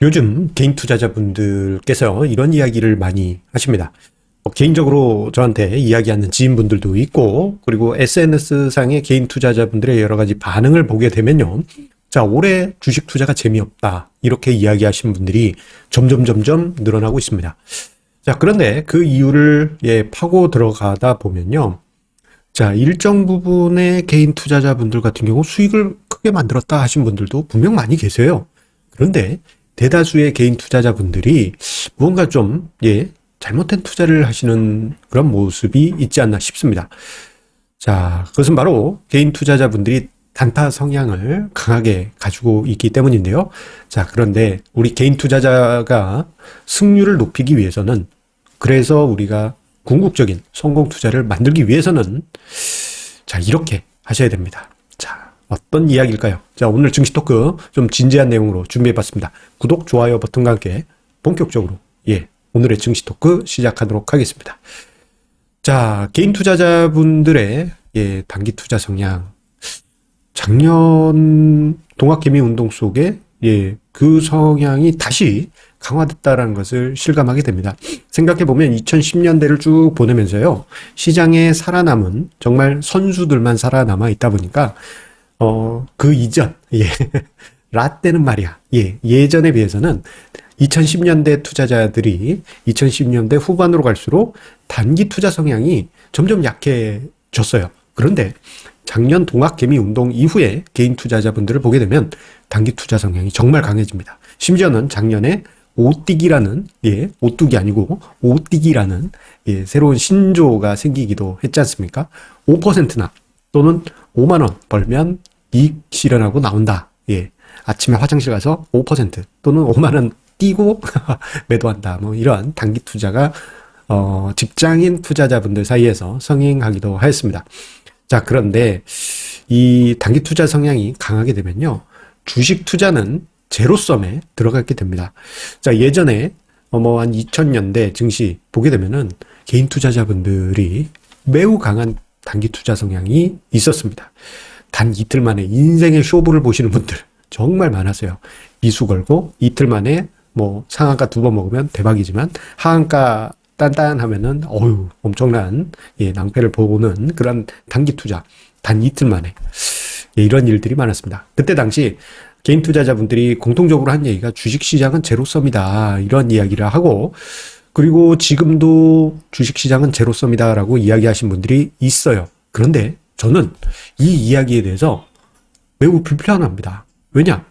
요즘 개인 투자자분들께서 이런 이야기를 많이 하십니다. 어, 개인적으로 저한테 이야기하는 지인분들도 있고, 그리고 SNS상의 개인 투자자분들의 여러 가지 반응을 보게 되면요. 자, 올해 주식 투자가 재미없다. 이렇게 이야기하시는 분들이 점점 점점 늘어나고 있습니다. 자, 그런데 그 이유를 예, 파고 들어가다 보면요. 자, 일정 부분의 개인 투자자분들 같은 경우 수익을 크게 만들었다 하신 분들도 분명 많이 계세요. 그런데 대다수의 개인 투자자분들이 무언가 좀, 예, 잘못된 투자를 하시는 그런 모습이 있지 않나 싶습니다. 자, 그것은 바로 개인 투자자분들이 단타 성향을 강하게 가지고 있기 때문인데요. 자, 그런데 우리 개인 투자자가 승률을 높이기 위해서는 그래서 우리가 궁극적인 성공 투자를 만들기 위해서는 자, 이렇게 하셔야 됩니다. 자, 어떤 이야기일까요? 자, 오늘 증시 토크 좀 진지한 내용으로 준비해 봤습니다. 구독, 좋아요 버튼과 함께 본격적으로 예, 오늘의 증시 토크 시작하도록 하겠습니다. 자, 개인 투자자분들의 예, 단기 투자 성향 작년 동학개미 운동 속에 예, 그 성향이 다시 강화됐다라는 것을 실감하게 됩니다. 생각해 보면 2010년대를 쭉 보내면서요. 시장에 살아남은 정말 선수들만 살아남아 있다 보니까 어, 그 이전 예. 라떼는 말이야. 예. 예전에 비해서는 2010년대 투자자들이 2010년대 후반으로 갈수록 단기 투자 성향이 점점 약해졌어요. 그런데 작년 동학개미 운동 이후에 개인 투자자분들을 보게 되면 단기 투자 성향이 정말 강해집니다. 심지어는 작년에 오띠기라는 예, 오뚜기 아니고 오띠기라는 예, 새로운 신조가 생기기도 했지 않습니까? 5%나 또는 5만 원 벌면 이익 실현하고 나온다. 예. 아침에 화장실 가서 5% 또는 5만 원 띄고 매도한다. 뭐 이런 단기 투자가 어, 직장인 투자자분들 사이에서 성행하기도 하였습니다. 자, 그런데 이 단기 투자 성향이 강하게 되면요. 주식 투자는 제로섬에 들어가게 됩니다. 자, 예전에 뭐한 2000년대 증시 보게 되면은 개인 투자자분들이 매우 강한 단기 투자 성향이 있었습니다. 단 이틀 만에 인생의 쇼부를 보시는 분들 정말 많았어요. 이수 걸고 이틀 만에 뭐 상한가 두 번 먹으면 대박이지만 하한가 단단하면은 어유 엄청난 예, 낭패를 보는 그런 단기 투자 단 이틀 만에 예, 이런 일들이 많았습니다. 그때 당시 개인 투자자분들이 공통적으로 한 얘기가 주식 시장은 제로섬이다 이런 이야기를 하고 그리고 지금도 주식 시장은 제로섬이다라고 이야기하신 분들이 있어요. 그런데 저는 이 이야기에 대해서 매우 불편합니다. 왜냐?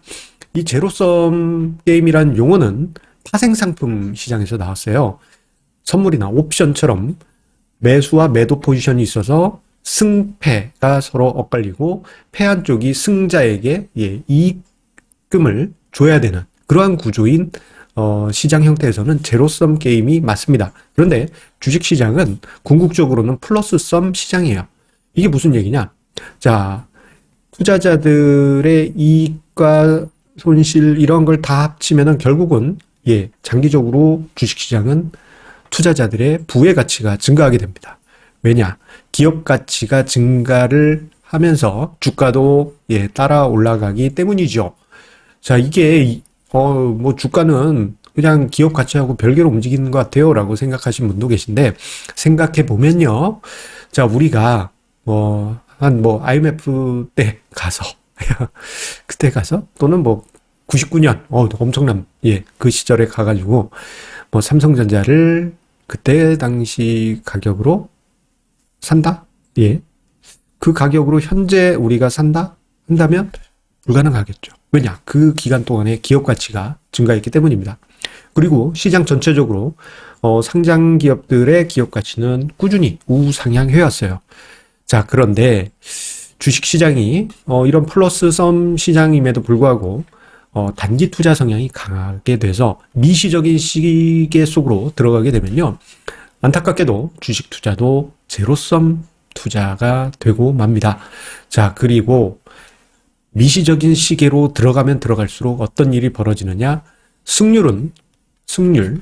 이 제로섬 게임이란 용어는 파생상품 시장에서 나왔어요. 선물이나 옵션처럼 매수와 매도 포지션이 있어서 승패가 서로 엇갈리고 패한 쪽이 승자에게 예, 이익금을 줘야 되는 그러한 구조인 어, 시장 형태에서는 제로섬 게임이 맞습니다. 그런데 주식 시장은 궁극적으로는 플러스섬 시장이에요. 이게 무슨 얘기냐? 자, 투자자들의 이익과 손실 이런 걸 다 합치면은 결국은 예, 장기적으로 주식 시장은 투자자들의 부의 가치가 증가하게 됩니다. 왜냐? 기업 가치가 증가를 하면서 주가도 예, 따라 올라가기 때문이죠. 자, 이게 어, 뭐 주가는 그냥 기업 가치하고 별개로 움직이는 것 같아요 라고 생각하신 분도 계신데 생각해 보면요. 자, 우리가 뭐 한 뭐 IMF 때 가서 그때 가서 또는 뭐 99년 어 엄청난 예, 그 시절에 가 가지고 뭐 삼성전자를 그때 당시 가격으로 산다? 예. 그 가격으로 현재 우리가 산다? 한다면 불가능하겠죠. 왜냐? 그 기간 동안에 기업 가치가 증가했기 때문입니다. 그리고 시장 전체적으로 어, 상장 기업들의 기업 가치는 꾸준히 우상향해 왔어요. 자, 그런데 주식 시장이 어, 이런 플러스 썸 시장임에도 불구하고 어, 단기 투자 성향이 강하게 돼서 미시적인 시계 속으로 들어가게 되면요. 안타깝게도 주식 투자도 제로섬 투자가 되고 맙니다. 자, 그리고 미시적인 시계로 들어가면 들어갈수록 어떤 일이 벌어지느냐? 승률은, 승률,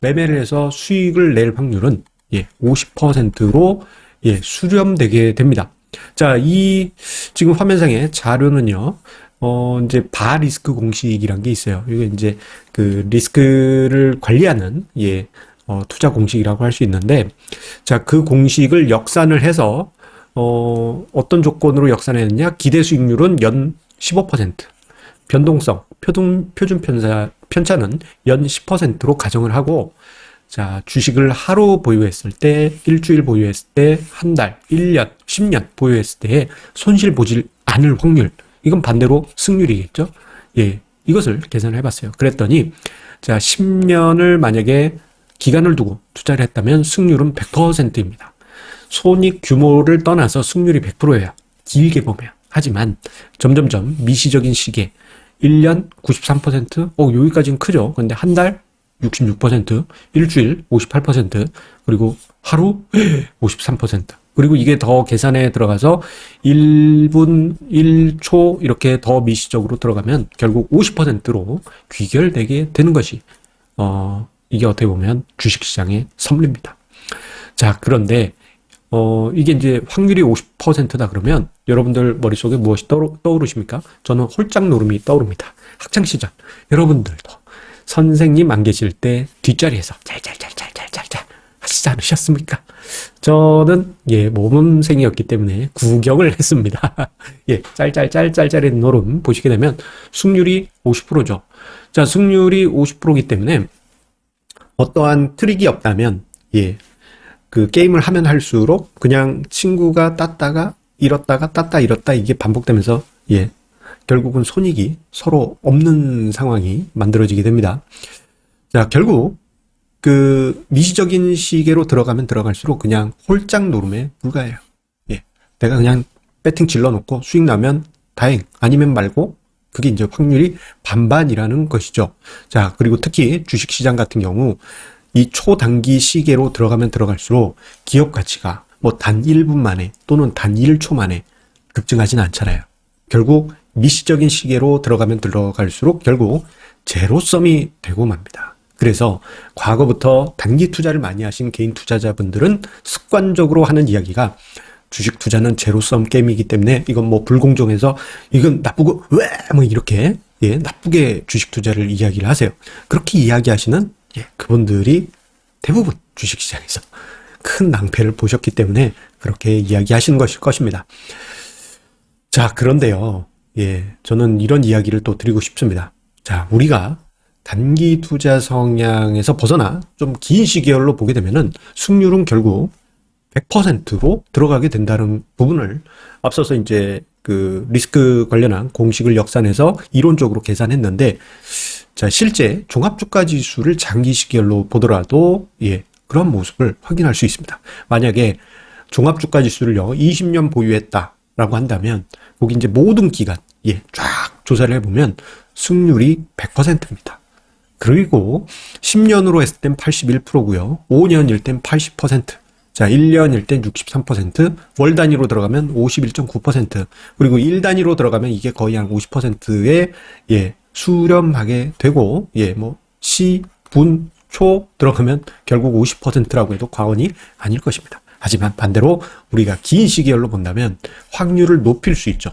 매매를 해서 수익을 낼 확률은 예, 50%로 예, 수렴되게 됩니다. 자, 이 지금 화면상의 자료는요. 어, 이제 바 리스크 공식이란 게 있어요. 이게 이제 그 리스크를 관리하는 예, 어, 투자 공식이라고 할 수 있는데 자, 그 공식을 역산을 해서 어, 어떤 조건으로 역산했느냐? 기대 수익률은 연 15%, 변동성, 표준, 표준 편차, 편차는 연 10%로 가정을 하고, 자, 주식을 하루 보유했을 때, 일주일 보유했을 때, 한 달, 1년, 10년 보유했을 때 손실 보질 않을 확률, 이건 반대로 승률이겠죠? 예, 이것을 계산을 해봤어요. 그랬더니, 자, 10년을 만약에 기간을 두고 투자를 했다면 승률은 100%입니다. 손익 규모를 떠나서 승률이 100%예요. 길게 보면. 하지만 점점점 미시적인 시기에 1년 93%, 어, 여기까지는 크죠. 근데 한 달 66%, 일주일 58%, 그리고 하루 53%. 그리고 이게 더 계산에 들어가서 1분, 1초 이렇게 더 미시적으로 들어가면 결국 50%로 귀결되게 되는 것이, 어, 이게 어떻게 보면 주식시장의 선물입니다. 자, 그런데 어, 이게 이제 확률이 50%다 그러면 여러분들 머릿속에 무엇이 떠오르, 떠오르 십니까? 저는 홀짝 노름이 떠오릅니다. 학창시절. 여러분들도 선생님 안 계실 때 뒷자리에서 짤짤짤짤짤짤짤 하시지 않으셨습니까? 저는 예, 모범생이었기 때문에 구경을 했습니다. 예, 짤짤짤짤짤의 노름 보시게 되면 승률이 50%죠. 자, 승률이 50%이기 때문에 어떠한 트릭이 없다면 예, 그 게임을 하면 할수록 그냥 친구가 땄다가 잃었다가 땄다 잃었다 이게 반복되면서 예 결국은 손익이 서로 없는 상황이 만들어지게 됩니다. 자 결국 그 미시적인 시계로 들어가면 들어갈수록 그냥 홀짝 노름에 불과해요. 예 내가 그냥 배팅 질러놓고 수익 나면 다행 아니면 말고 그게 이제 확률이 반반이라는 것이죠. 자 그리고 특히 주식시장 같은 경우 이 초단기 시계로 들어가면 들어갈수록 기업 가치가 뭐 단 1분 만에 또는 단 1초 만에 급증하진 않잖아요. 결국 미시적인 시계로 들어가면 들어갈수록 결국 제로섬이 되고 맙니다. 그래서 과거부터 단기 투자를 많이 하신 개인 투자자분들은 습관적으로 하는 이야기가 주식 투자는 제로섬 게임이기 때문에 이건 뭐 불공정해서 이건 나쁘고 왜 뭐 이렇게 예, 나쁘게 주식 투자를 이야기를 하세요. 그렇게 이야기하시는 예, 그분들이 대부분 주식시장에서 큰 낭패를 보셨기 때문에 그렇게 이야기하시는 것일 것입니다. 자, 그런데요. 예, 저는 이런 이야기를 또 드리고 싶습니다. 자, 우리가 단기 투자 성향에서 벗어나 좀 긴 시계열로 보게 되면은 승률은 결국 100%로 들어가게 된다는 부분을 앞서서 이제 그 리스크 관련한 공식을 역산해서 이론적으로 계산했는데 자, 실제 종합주가 지수를 장기 시계열로 보더라도 예, 그런 모습을 확인할 수 있습니다. 만약에 종합주가 지수를요, 20년 보유했다라고 한다면 거기 이제 모든 기간 예, 쫙 조사를 해 보면 승률이 100%입니다. 그리고 10년으로 했을 땐 81%고요. 5년일 땐 80%. 자, 1년일 땐 63%, 월 단위로 들어가면 51.9%, 그리고 1 단위로 들어가면 이게 거의 한 50%의 예, 수렴하게 되고 예, 뭐 시, 분, 초 들어가면 결국 50%라고 해도 과언이 아닐 것입니다. 하지만 반대로 우리가 긴 시기열로 본다면 확률을 높일 수 있죠.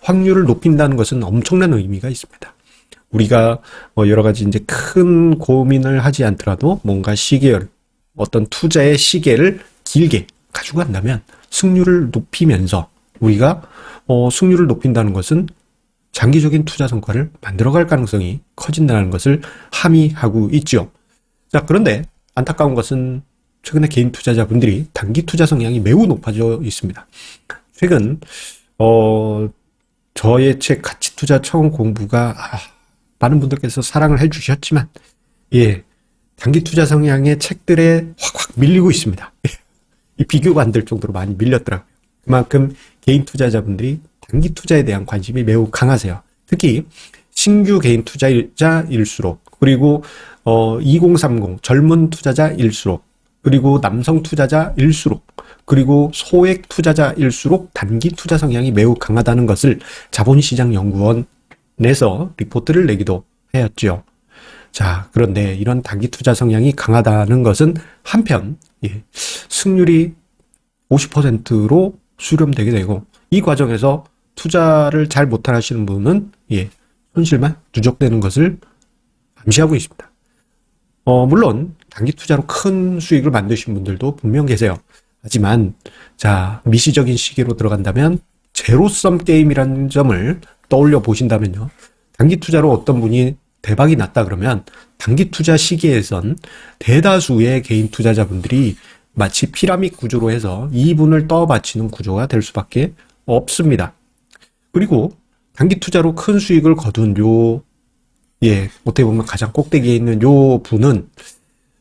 확률을 높인다는 것은 엄청난 의미가 있습니다. 우리가 뭐 여러 가지 이제 큰 고민을 하지 않더라도 뭔가 시계열, 어떤 투자의 시계를 길게 가지고 간다면 승률을 높이면서 우리가 어, 승률을 높인다는 것은 장기적인 투자 성과를 만들어갈 가능성이 커진다는 것을 함의하고 있죠. 자, 그런데 안타까운 것은 최근에 개인 투자자분들이 단기 투자 성향이 매우 높아져 있습니다. 최근 어 저의 책 가치 투자 처음 공부가 아, 많은 분들께서 사랑을 해주셨지만 예 단기 투자 성향의 책들에 확확 밀리고 있습니다. 이 비교가 안 될 정도로 많이 밀렸더라고요. 그만큼 개인 투자자분들이 단기 투자에 대한 관심이 매우 강하세요. 특히 신규 개인 투자자일수록 그리고 어 2030 젊은 투자자일수록 그리고 남성 투자자일수록 그리고 소액 투자자일수록 단기 투자 성향이 매우 강하다는 것을 자본시장 연구원에서 리포트를 내기도 하였죠. 자, 그런데 이런 단기 투자 성향이 강하다는 것은 한편 예, 승률이 50%로 수렴되게 되고 이 과정에서 투자를 잘 못하시는 분은 예, 손실만 누적되는 것을 감시하고 있습니다. 어, 물론 단기 투자로 큰 수익을 만드신 분들도 분명 계세요. 하지만 자 미시적인 시기로 들어간다면 제로섬 게임이라는 점을 떠올려 보신다면요. 단기 투자로 어떤 분이 대박이 났다 그러면 단기 투자 시기에선 대다수의 개인 투자자분들이 마치 피라밋 구조로 해서 이분을 떠받치는 구조가 될 수밖에 없습니다. 그리고 단기 투자로 큰 수익을 거둔 요, 예, 어떻게 보면 가장 꼭대기에 있는 요 분은,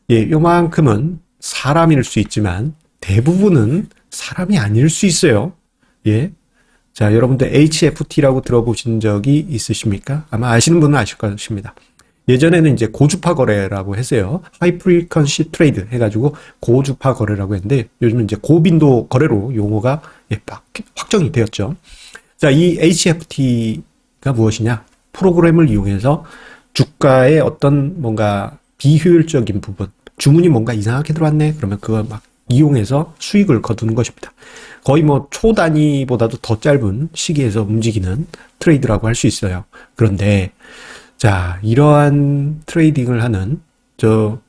예, 요만큼은 사람일 수 있지만 대부분은 사람이 아닐 수 있어요. 예. 자, 여러분들 HFT라고 들어보신 적이 있으십니까? 아마 아시는 분은 아실 것입니다. 예전에는 이제 고주파 거래라고 했어요. 하이 프리퀀시 트레이드 해가지고 고주파 거래라고 했는데 요즘은 이제 고빈도 거래로 용어가 예, 막 확정이 되었죠. 자, 이 HFT가 무엇이냐? 프로그램을 이용해서 주가의 어떤 뭔가 비효율적인 부분, 주문이 뭔가 이상하게 들어왔네? 그러면 그걸 막 이용해서 수익을 거두는 것입니다. 거의 뭐 초 단위보다도 더 짧은 시기에서 움직이는 트레이드라고 할 수 있어요. 그런데 자, 이러한 트레이딩을 하는 저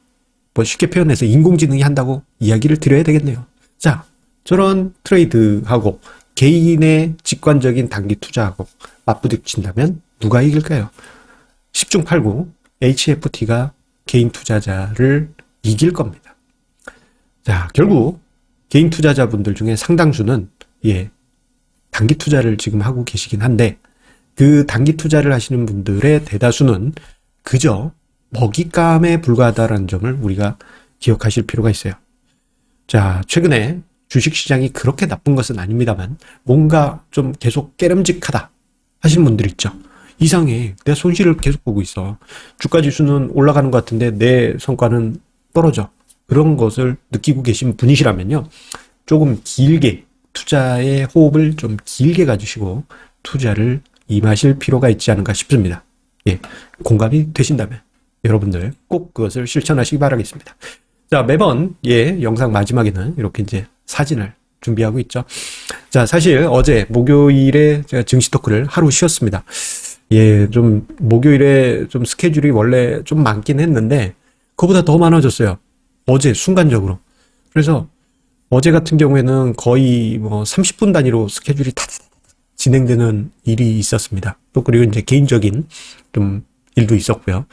뭐 쉽게 표현해서 인공지능이 한다고 이야기를 드려야 되겠네요. 자, 저런 트레이드하고 개인의 직관적인 단기 투자하고 맞부딪힌다면 누가 이길까요? 10중 8구 HFT가 개인 투자자를 이길 겁니다. 자, 결국 개인 투자자분들 중에 상당수는 예, 단기 투자를 지금 하고 계시긴 한데 그 단기 투자를 하시는 분들의 대다수는 그저 먹잇감에 불과하다라는 점을 우리가 기억하실 필요가 있어요. 자, 최근에 주식 시장이 그렇게 나쁜 것은 아닙니다만 뭔가 좀 계속 깨름직하다 하시는 분들 있죠. 이상해. 내 손실을 계속 보고 있어. 주가 지수는 올라가는 것 같은데 내 성과는 떨어져. 그런 것을 느끼고 계신 분이시라면요. 조금 길게 투자의 호흡을 좀 길게 가지시고 투자를 임하실 필요가 있지 않은가 싶습니다. 예. 공감이 되신다면 여러분들 꼭 그것을 실천하시기 바라겠습니다. 자, 매번 예, 영상 마지막에는 이렇게 이제 사진을 준비하고 있죠. 자, 사실 어제 목요일에 제가 증시 토크를 하루 쉬었습니다. 예, 좀 목요일에 좀 스케줄이 원래 좀 많긴 했는데 그보다 더 많아졌어요. 어제 순간적으로. 그래서 어제 같은 경우에는 거의 뭐 30분 단위로 스케줄이 다 진행되는 일이 있었습니다. 또 그리고 이제 개인적인 좀 일도 있었고요.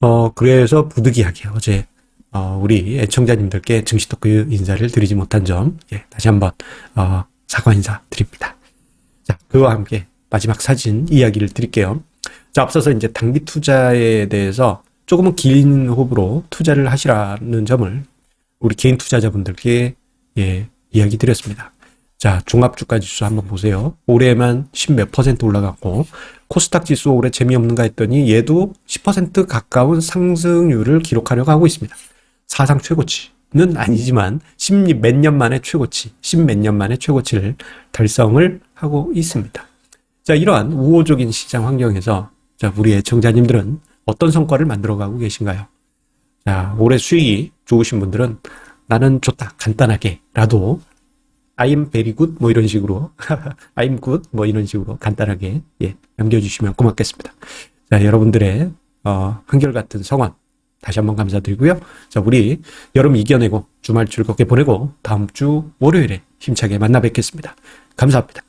어, 그래서 부득이하게 어제 어, 우리 애청자님들께 증시 토크 인사를 드리지 못한 점, 예, 다시 한번, 어, 사과 인사 드립니다. 자, 그와 함께 마지막 사진 이야기를 드릴게요. 자, 앞서서 이제 단기 투자에 대해서 조금은 긴 호흡으로 투자를 하시라는 점을 우리 개인 투자자분들께 예, 이야기 드렸습니다. 자, 종합주가 지수 한번 보세요. 올해만 10몇 퍼센트 올라갔고, 코스닥 지수 올해 재미없는가 했더니 얘도 10% 가까운 상승률을 기록하려고 하고 있습니다. 사상 최고치는 아니지만 10 몇 년 만에 최고치, 10 몇 년 만에 최고치를 달성을 하고 있습니다. 자, 이러한 우호적인 시장 환경에서 자, 우리 애청자님들은 어떤 성과를 만들어가고 계신가요? 자, 올해 수익이 좋으신 분들은 나는 좋다, 간단하게라도 I'm very good 뭐 이런 식으로 I'm good 뭐 이런 식으로 간단하게 예, 남겨주시면 고맙겠습니다. 자, 여러분들의 어, 한결같은 성원 다시 한번 감사드리고요. 자, 우리 여름 이겨내고 주말 즐겁게 보내고 다음 주 월요일에 힘차게 만나 뵙겠습니다. 감사합니다.